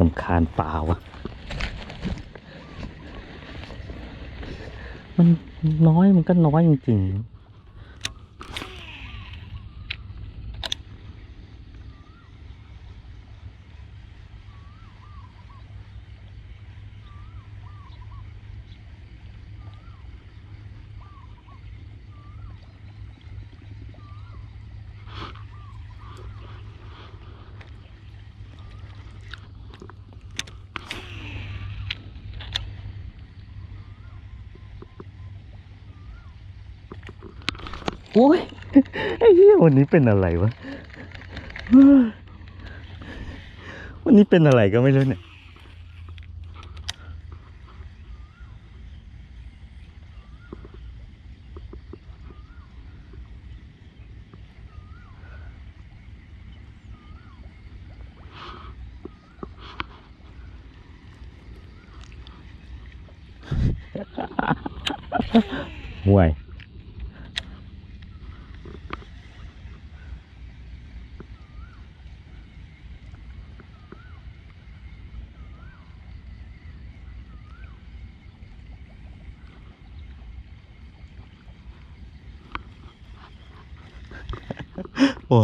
ลำคาญเปล่าวะมันน้อยมันก็น้อยจริงๆ โอ้ยไอ้เหี้ยวันนี้เป็นอะไรวะ วันนี้เป็นอะไรก็ไม่รู้เนี่ย ห่วย โอ้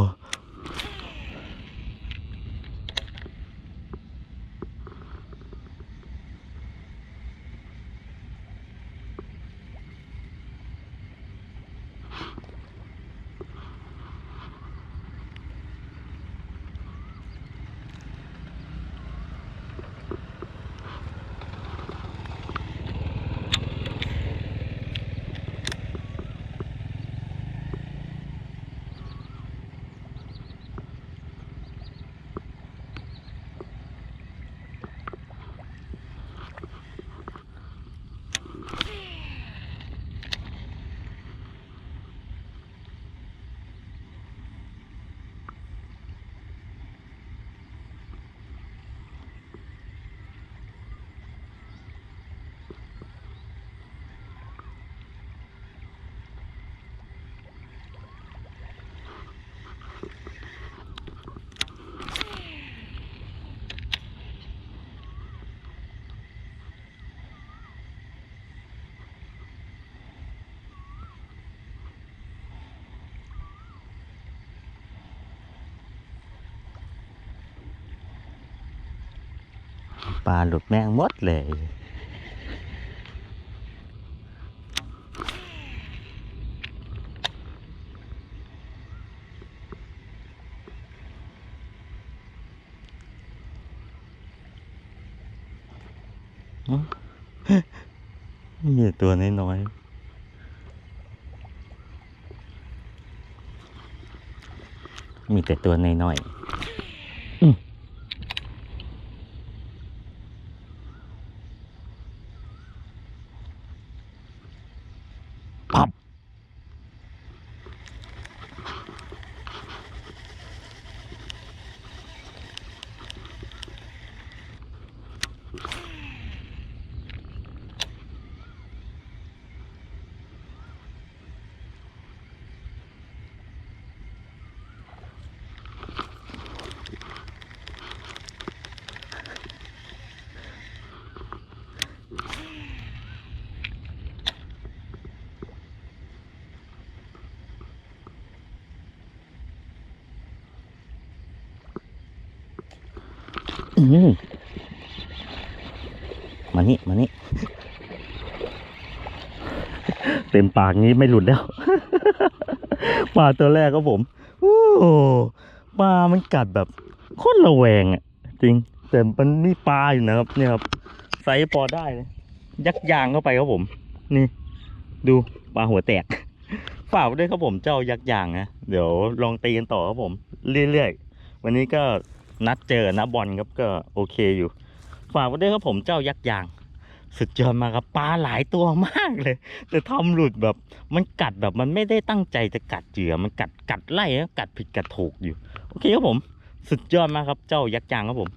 ปลาหลุดแม่งหมดเลยมีแต่ตัวน้อยๆมีแต่ตัวน้อยๆ มมานี่มานี่เต็มปากงี้ไม่หลุดแล้วปลาตัวแรกครับผมโอ้ปลามันกัดแบบโคตรระแวงอะ จริง แต่มันมีปลาอยู่นะครับ เนี่ยครับไซส์พอได้เลยยักยางเข้าไปครับผม นี่ ดูปลาหัวแตกฝากไว้ด้วยครับผมเจ้ายักยางนะเดี๋ยวลองตีกันต่อครับผม เรื่อยๆ วันนี้ก็ นัดเจอนะบอลครับก็โอเคอยู่ ฝากไว้ด้วยครับผมเจ้ายักษ์ยาง สุดยอดมากครับปลาหลายตัวมากเลย แต่ทำหลุดแบบมันกัดแบบมันไม่ได้ตั้งใจจะกัดเหยื่อมันกัดกัดไล่กัดผิดกัดถูกอยู่ โอเคครับผม สุดยอดมากครับเจ้ายักษ์ยางครับผม